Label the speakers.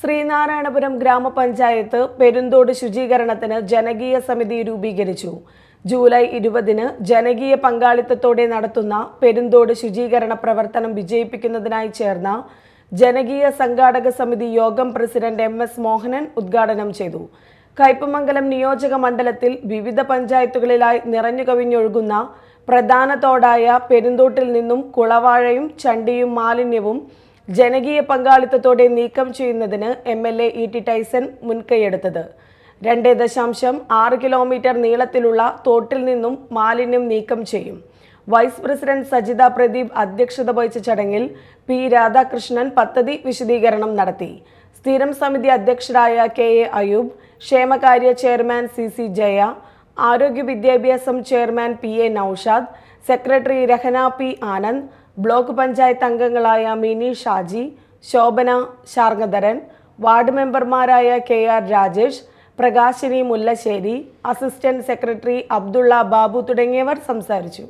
Speaker 1: ശ്രീനാരായണപുരം ഗ്രാമപഞ്ചായത്ത് പെരുന്തോട് ശുചീകരണത്തിന് ജനകീയ സമിതി രൂപീകരിച്ചു. ജൂലൈ ഇരുപതിന് ജനകീയ പങ്കാളിത്തത്തോടെ നടത്തുന്ന പെരുന്തോട് ശുചീകരണ പ്രവർത്തനം വിജയിപ്പിക്കുന്നതിനായി ചേർന്ന ജനകീയ സംഘാടക സമിതി യോഗം പ്രസിഡന്റ് എം എസ് മോഹനൻ ഉദ്ഘാടനം ചെയ്തു. കയ്പമംഗലം നിയോജക മണ്ഡലത്തിൽ വിവിധ പഞ്ചായത്തുകളിലായി നിറഞ്ഞു കവിഞ്ഞൊഴുകുന്ന പ്രധാന തോടായ പെരുന്തോട്ടിൽ നിന്നും കുളവാഴയും ചണ്ടിയും മാലിന്യവും ജനകീയ പങ്കാളിത്തത്തോടെ നീക്കം ചെയ്യുന്നതിന് M L A E T Tyson മുൻകൈയെടുത്തത്. രണ്ട് ദശാംശം ആറ് കിലോമീറ്റർ നീളത്തിലുള്ള തോട്ടിൽ നിന്നും മാലിന്യം നീക്കം ചെയ്യും. വൈസ് പ്രസിഡന്റ് സജിത പ്രദീപ് അധ്യക്ഷത വഹിച്ച ചടങ്ങിൽ പി രാധാകൃഷ്ണൻ പദ്ധതി വിശദീകരണം നടത്തി. സ്ഥിരം സമിതി അധ്യക്ഷരായ കെ എ അയൂബ് ക്ഷേമകാര്യ ചെയർമാൻ സി സി ജയ ആരോഗ്യ വിദ്യാഭ്യാസം chairman P A Noushad secretary Rahana P Anand block panchayat അംഗങ്ങളായ മിനി ഷാജി ശോഭന ശാർങ്ങധരൻ വാർഡ് മെമ്പർമാരായ K R Rajesh Prakashini Mullassery assistant secretary Abdulla Babu തുടങ്ങിയവർ സംസാരിച്ചു.